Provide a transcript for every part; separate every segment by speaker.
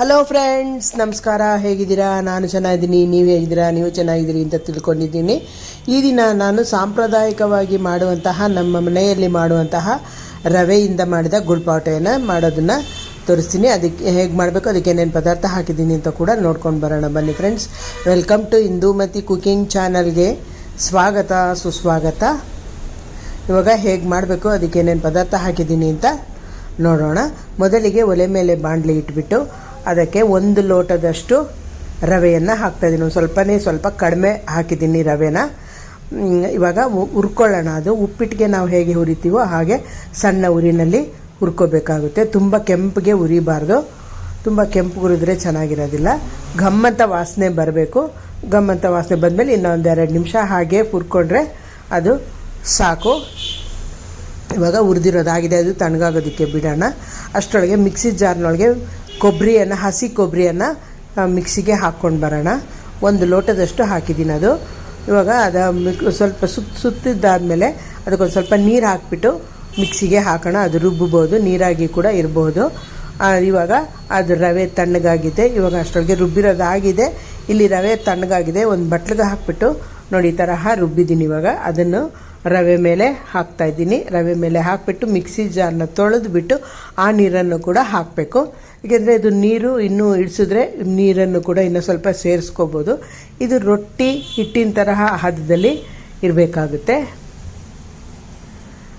Speaker 1: Hello friends ನಮಸ್ಕಾರ. ಹೇಗಿದ್ದೀರಾ? ನಾನು ಚೆನ್ನಾಗಿದ್ದೀನಿ. ನೀವು ಹೇಗಿದ್ದೀರಾ? ನೀವು ಚೆನ್ನಾಗಿದ್ದೀರಿ ಅಂತ ತಿಳ್ಕೊಂಡಿದ್ದೀನಿ. ಈ ದಿನ ನಾನು ಸಾಂಪ್ರದಾಯಿಕವಾಗಿ ಮಾಡುವಂತಹ, ನಮ್ಮ ಮನೆಯಲ್ಲಿ ಮಾಡುವಂತಹ ರವೆಯಿಂದ ಮಾಡಿದ ಗುಳ್ಪಾಟೆಯನ್ನು ಮಾಡೋದನ್ನು ತೋರಿಸ್ತೀನಿ. ಅದಕ್ಕೆ ಹೇಗೆ ಮಾಡಬೇಕು? ಅದಕ್ಕೆ ಏನೇನು ಪದಾರ್ಥ ಹಾಕಿದ್ದೀನಿ ಅಂತ ಕೂಡ ನೋಡ್ಕೊಂಡು ಬರೋಣ. ಬನ್ನಿ friends welcome to Indumathi cooking ಚಾನಲ್ಗೆ ಸ್ವಾಗತ, ಸುಸ್ವಾಗತ. ಇವಾಗ ಹೇಗೆ ಮಾಡಬೇಕು? ಅದಕ್ಕೆ ಏನೇನು ಪದಾರ್ಥ ಹಾಕಿದ್ದೀನಿ ಅಂತ ನೋಡೋಣ. ಮೊದಲಿಗೆ ಒಲೆ ಮೇಲೆ ಬಾಣಲಿ ಇಟ್ಬಿಟ್ಟು ಅದಕ್ಕೆ ಒಂದು ಲೋಟದಷ್ಟು ರವೆಯನ್ನು ಹಾಕ್ತಾಯಿದ್ದೀನಿ. ಒಂದು ಸ್ವಲ್ಪನೇ ಸ್ವಲ್ಪ ಕಡಿಮೆ ಹಾಕಿದ್ದೀನಿ ರವೆನ. ಇವಾಗ ಹುರ್ಕೊಳ್ಳೋಣ. ಅದು ಉಪ್ಪಿಟ್ಟಿಗೆ ನಾವು ಹೇಗೆ ಹುರಿತೀವೋ ಹಾಗೆ ಸಣ್ಣ ಉರಿನಲ್ಲಿ ಹುರ್ಕೋಬೇಕಾಗುತ್ತೆ. ತುಂಬ ಕೆಂಪಿಗೆ ಉರಿಬಾರ್ದು. ತುಂಬ ಕೆಂಪು ಹುರಿದ್ರೆ ಚೆನ್ನಾಗಿರೋದಿಲ್ಲ. ಘಮ್ಮಂತ ವಾಸನೆ ಬರಬೇಕು. ಘಮ್ಮಂತ ವಾಸನೆ ಬಂದಮೇಲೆ ಇನ್ನೊಂದು ಎರಡು ನಿಮಿಷ ಹಾಗೆ ಹುರ್ಕೊಂಡ್ರೆ ಅದು ಸಾಕು. ಇವಾಗ ಹುರಿದಿರೋದಾಗಿದೆ. ಅದು ತಣ್ಣಗಾಗೋದಕ್ಕೆ ಬಿಡೋಣ. ಅಷ್ಟರೊಳಗೆ ಮಿಕ್ಸಿ ಜಾರ್ನೊಳಗೆ ಕೊಬ್ಬರಿಯನ್ನು ಹಸಿ ಕೊಬ್ಬರಿಯನ್ನು ಮಿಕ್ಸಿಗೆ ಹಾಕ್ಕೊಂಡು ಬರೋಣ. ಒಂದು ಲೋಟದಷ್ಟು ಹಾಕಿದ್ದೀನಿ ಅದು. ಇವಾಗ ಅದು ಮಿಕ್ ಸ್ವಲ್ಪ ಸುತ್ತ ಸುತ್ತಿದ್ದಾದಮೇಲೆ ಅದಕ್ಕೊಂದು ಸ್ವಲ್ಪ ನೀರು ಹಾಕಿಬಿಟ್ಟು ಮಿಕ್ಸಿಗೆ ಹಾಕೋಣ. ಅದು ರುಬ್ಬಬೋದು ನೀರಾಗಿ ಕೂಡ ಇರಬಹುದು ಆ, ಇವಾಗ ಅದು ರವೆ ತಣ್ಣಗಾಗಿದೆ. ಇವಾಗ ಅಷ್ಟೊಳಗೆ ರುಬ್ಬಿರೋದಾಗಿದೆ. ಇಲ್ಲಿ ರವೆ ತಣ್ಣಗಾಗಿದೆ. ಒಂದು ಬಟ್ಲಿಗೆ ಹಾಕ್ಬಿಟ್ಟು ನೋಡಿ ಈ ತರಹ ರುಬ್ಬಿದ್ದೀನಿ ಇವಾಗ. ಅದನ್ನು ರವೆ ಮೇಲೆ ಹಾಕ್ತಾ ಇದ್ದೀನಿ. ರವೆ ಮೇಲೆ ಹಾಕಿಬಿಟ್ಟು ಮಿಕ್ಸಿ ಜಾರನ್ನ ತೊಳೆದು ಬಿಟ್ಟು ಆ ನೀರನ್ನು ಕೂಡ ಹಾಕಬೇಕು. ಏಕೆಂದರೆ ಇದು ನೀರು ಇನ್ನೂ ಇಡಿಸಿದ್ರೆ ನೀರನ್ನು ಕೂಡ ಇನ್ನೂ ಸ್ವಲ್ಪ ಸೇರಿಸ್ಕೋಬೋದು. ಇದು ರೊಟ್ಟಿ ಹಿಟ್ಟಿನ ತರಹ ಹದದಲ್ಲಿ ಇರಬೇಕಾಗುತ್ತೆ.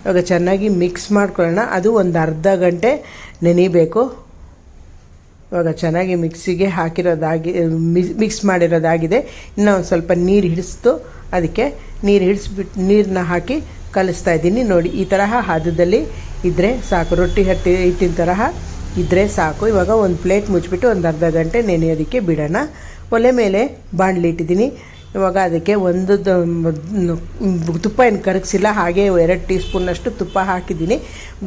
Speaker 1: ಇವಾಗ ಚೆನ್ನಾಗಿ ಮಿಕ್ಸ್ ಮಾಡ್ಕೊಳ್ಳೋಣ. ಅದು ಒಂದು ಅರ್ಧ ಗಂಟೆ ನೆನಿಬೇಕು. ಇವಾಗ ಚೆನ್ನಾಗಿ ಮಿಕ್ಸಿಗೆ ಹಾಕಿರೋದಾಗಿ ಮಿಕ್ಸ್ ಮಾಡಿರೋದಾಗಿದೆ. ಇನ್ನೂ ಒಂದು ಸ್ವಲ್ಪ ನೀರು ಹಿಡಿಸ್ತು. ಅದಕ್ಕೆ ನೀರು ಹಿಡಿಸ್ಬಿಟ್ಟು ನೀರನ್ನ ಹಾಕಿ ಕಲಿಸ್ತಾ ಇದ್ದೀನಿ. ನೋಡಿ, ಈ ತರಹ ಹದದಲ್ಲಿ ಇದ್ದರೆ ಸಾಕು. ರೊಟ್ಟಿ ಹಟ್ಟಿ ಹಿಟ್ಟಿನ ತರಹ ಇದ್ದರೆ ಸಾಕು. ಇವಾಗ ಒಂದು ಪ್ಲೇಟ್ ಮುಚ್ಚಿಬಿಟ್ಟು ಒಂದು ಅರ್ಧ ಗಂಟೆ ನೆನೆಯೋದಕ್ಕೆ ಬಿಡೋಣ. ಒಲೆ ಮೇಲೆ ಬಾಣಲಿ ಇಟ್ಟಿದ್ದೀನಿ. ಇವಾಗ ಅದಕ್ಕೆ ಒಂದು ತುಪ್ಪ ಏನು ಕರಗಿಸಿಲ್ಲ. ಹಾಗೆ ಎರಡು ಟೀ ಸ್ಪೂನಷ್ಟು ತುಪ್ಪ ಹಾಕಿದ್ದೀನಿ.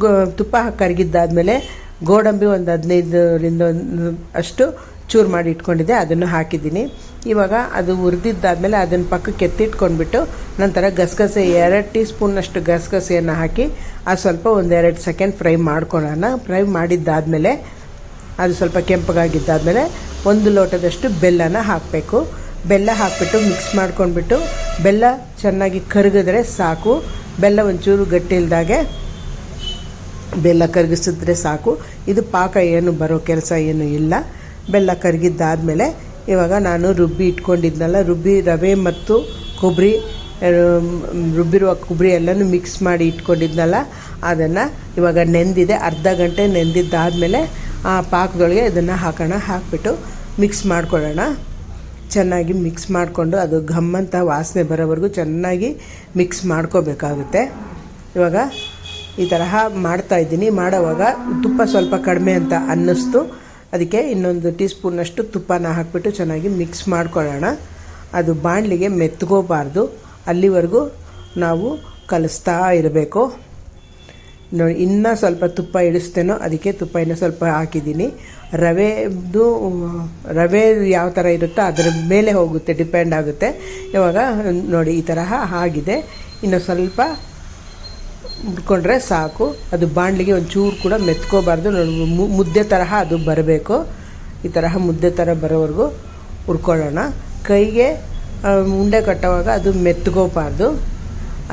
Speaker 1: ಗೋ, ತುಪ್ಪ ಕರಗಿದ್ದಾದಮೇಲೆ ಗೋಡಂಬಿ ಒಂದು ಹದಿನೈದರಿಂದ ಒಂದು ಅಷ್ಟು ಚೂರು ಮಾಡಿ ಇಟ್ಕೊಂಡಿದ್ದೆ, ಅದನ್ನು ಹಾಕಿದ್ದೀನಿ. ಇವಾಗ ಅದು ಹುರಿದಿದ್ದಾದಮೇಲೆ ಅದನ್ನು ಪಕ್ಕಕ್ಕೆ ಎತ್ತಿಟ್ಕೊಂಡ್ಬಿಟ್ಟು ನಂತರ ಗಸಗಸೆ, ಎರಡು ಟೀ ಸ್ಪೂನಷ್ಟು ಗಸಗಸೆಯನ್ನು ಹಾಕಿ ಅದು ಸ್ವಲ್ಪ ಒಂದೆರಡು ಸೆಕೆಂಡ್ ಫ್ರೈ ಮಾಡ್ಕೊಳ್ಳೋಣ. ಫ್ರೈ ಮಾಡಿದ್ದಾದಮೇಲೆ, ಅದು ಸ್ವಲ್ಪ ಕೆಂಪಗಾಗಿದ್ದಾದಮೇಲೆ ಒಂದು ಲೋಟದಷ್ಟು ಬೆಲ್ಲನ ಹಾಕಬೇಕು. ಬೆಲ್ಲ ಹಾಕಿಬಿಟ್ಟು ಮಿಕ್ಸ್ ಮಾಡ್ಕೊಂಡ್ಬಿಟ್ಟು ಬೆಲ್ಲ ಚೆನ್ನಾಗಿ ಕರಗಿದ್ರೆ ಸಾಕು. ಬೆಲ್ಲ ಒಂಚೂರು ಗಟ್ಟಿ ಇಲ್ದಾಗೆ ಬೆಲ್ಲ ಕರಗಿಸಿದ್ರೆ ಸಾಕು. ಇದು ಪಾಕ ಏನು ಬರೋ ಕೆಲಸ ಏನು ಇಲ್ಲ. ಬೆಲ್ಲ ಕರಗಿದ್ದಾದಮೇಲೆ ಇವಾಗ ನಾನು ರುಬ್ಬಿ ಇಟ್ಕೊಂಡಿದ್ನಲ್ಲ, ರುಬ್ಬಿ ರವೆ ಮತ್ತು ಕೊಬ್ಬರಿ ರುಬ್ಬಿರುವ ಕೊಬ್ಬರಿ ಎಲ್ಲನೂ ಮಿಕ್ಸ್ ಮಾಡಿ ಇಟ್ಕೊಂಡಿದ್ನಲ್ಲ, ಅದನ್ನು ಇವಾಗ ನೆಂದಿದೆ. ಅರ್ಧ ಗಂಟೆ ನೆಂದಿದ್ದಾದಮೇಲೆ ಆ ಪಾಕದೊಳಗೆ ಇದನ್ನು ಹಾಕೋಣ. ಹಾಕ್ಬಿಟ್ಟು ಮಿಕ್ಸ್ ಮಾಡ್ಕೊಳ್ಳೋಣ. ಚೆನ್ನಾಗಿ ಮಿಕ್ಸ್ ಮಾಡಿಕೊಂಡು ಅದು ಘಮ್ಮಂತ ವಾಸನೆ ಬರೋವರೆಗೂ ಚೆನ್ನಾಗಿ ಮಿಕ್ಸ್ ಮಾಡ್ಕೋಬೇಕಾಗುತ್ತೆ. ಇವಾಗ ಈ ತರಹ ಮಾಡ್ತಾ ಇದ್ದೀನಿ. ಮಾಡೋವಾಗ ತುಪ್ಪ ಸ್ವಲ್ಪ ಕಡಿಮೆ ಅಂತ ಅನ್ನಿಸ್ತು. ಅದಕ್ಕೆ ಇನ್ನೊಂದು ಟೀ ಸ್ಪೂನಷ್ಟು ತುಪ್ಪನ ಹಾಕ್ಬಿಟ್ಟು ಚೆನ್ನಾಗಿ ಮಿಕ್ಸ್ ಮಾಡ್ಕೊಳ್ಳೋಣ. ಅದು ಬಾಣಲಿಗೆ ಮೆತ್ಕೋಬಾರ್ದು ಅಲ್ಲಿವರೆಗೂ ನಾವು ಕಲಿಸ್ತಾ ಇರಬೇಕು. ನೋಡಿ, ಇನ್ನೂ ಸ್ವಲ್ಪ ತುಪ್ಪ ಇಡಿಸ್ತೇನೋ ಅದಕ್ಕೆ ತುಪ್ಪ ಇನ್ನೂ ಸ್ವಲ್ಪ ಹಾಕಿದ್ದೀನಿ. ರವೆದು, ರವೆ ಯಾವ ಥರ ಇರುತ್ತೋ ಅದರ ಮೇಲೆ ಹೋಗುತ್ತೆ, ಡಿಪೆಂಡ್ ಆಗುತ್ತೆ. ಇವಾಗ ನೋಡಿ, ಈ ತರಹ ಆಗಿದೆ. ಇನ್ನು ಸ್ವಲ್ಪ ಮುಡ್ಕೊಂಡ್ರೆ ಸಾಕು. ಅದು ಬಾಣಲಿಗೆ ಒಂಚೂರು ಕೂಡ ಮೆತ್ಕೋಬಾರ್ದು. ಮುದ್ದೆ ತರಹ ಅದು ಬರಬೇಕು. ಈ ತರಹ ಮುದ್ದೆ ಥರ ಬರೋವರೆಗೂ ಹುರ್ಕೊಳ್ಳೋಣ ಕೈಗೆ ಉಂಡೆ ಕಟ್ಟೋವಾಗ ಅದು ಮೆತ್ಕೋಬಾರ್ದು.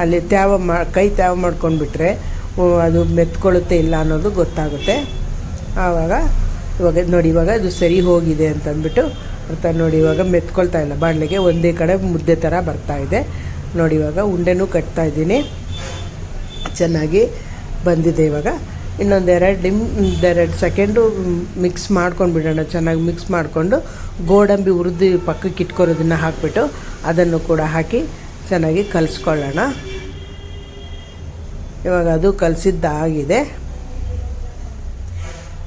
Speaker 1: ಅಲ್ಲಿ ತ್ಯಾವ ಮಾ, ಕೈ ತ್ಯಾವ ಮಾಡ್ಕೊಂಡ್ಬಿಟ್ರೆ ಅದು ಮೆತ್ಕೊಳ್ಳುತ್ತೆ ಇಲ್ಲ ಅನ್ನೋದು ಗೊತ್ತಾಗುತ್ತೆ. ಆವಾಗ, ಇವಾಗ ನೋಡಿ, ಇವಾಗ ಅದು ಸರಿ ಹೋಗಿದೆ ಅಂತಂದ್ಬಿಟ್ಟು ಅರ್ಥ. ನೋಡಿ, ಇವಾಗ ಮೆತ್ಕೊಳ್ತಾ ಇಲ್ಲ. ಬಾಣಲೆಗೆ ಒಂದೇ ಕಡೆ ಮುದ್ದೆ ಥರ ಬರ್ತಾ ಇದೆ. ನೋಡಿ, ಇವಾಗ ಉಂಡೆನೂ ಕಟ್ತಾ ಇದ್ದೀನಿ. ಚೆನ್ನಾಗಿ ಬಂದಿದೆ ಇವಾಗ. ಇನ್ನೊಂದು ಎರಡು ನಿಮ್ ಎರಡು ಸೆಕೆಂಡು ಮಿಕ್ಸ್ ಮಾಡ್ಕೊಂಡು ಬಿಡೋಣ. ಚೆನ್ನಾಗಿ ಮಿಕ್ಸ್ ಮಾಡಿಕೊಂಡು ಗೋಡಂಬಿ ಹುರಿದು ಪಕ್ಕಕ್ಕೆ ಇಟ್ಕೊರೋದನ್ನು ಹಾಕಿಬಿಟ್ಟು ಅದನ್ನು ಕೂಡ ಹಾಕಿ ಚೆನ್ನಾಗಿ ಕಲಿಸ್ಕೊಳ್ಳೋಣ. ಇವಾಗ ಅದು ಕಲಿಸಿದ್ದಾಗಿದೆ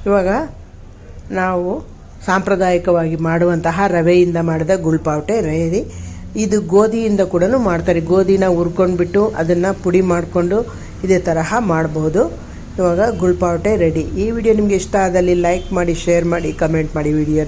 Speaker 1: ಇವಾಗ ನಾವು ಸಾಂಪ್ರದಾಯಿಕವಾಗಿ ಮಾಡುವಂತಹ ರವೆಯಿಂದ ಮಾಡಿದ ಗುಳ್ಪಾವಟೆ ರೆಡಿ. ಇದು ಗೋಧಿಯಿಂದ ಕೂಡ ಮಾಡ್ತಾರೆ. ಗೋಧಿನ ಹುರ್ಕೊಂಡ್ಬಿಟ್ಟು ಅದನ್ನು ಪುಡಿ ಮಾಡಿಕೊಂಡು ಇದೇ ತರಹ ಮಾಡಬಹುದು. ಇವಾಗ ಗುಳ್ಪಾವಟೆ ರೆಡಿ ಈ ವಿಡಿಯೋ ನಿಮಗೆ ಇಷ್ಟ ಆದಲ್ಲಿ ಲೈಕ್ ಮಾಡಿ ಶೇರ್ ಮಾಡಿ ಕಮೆಂಟ್ ಮಾಡಿ ವಿಡಿಯೋ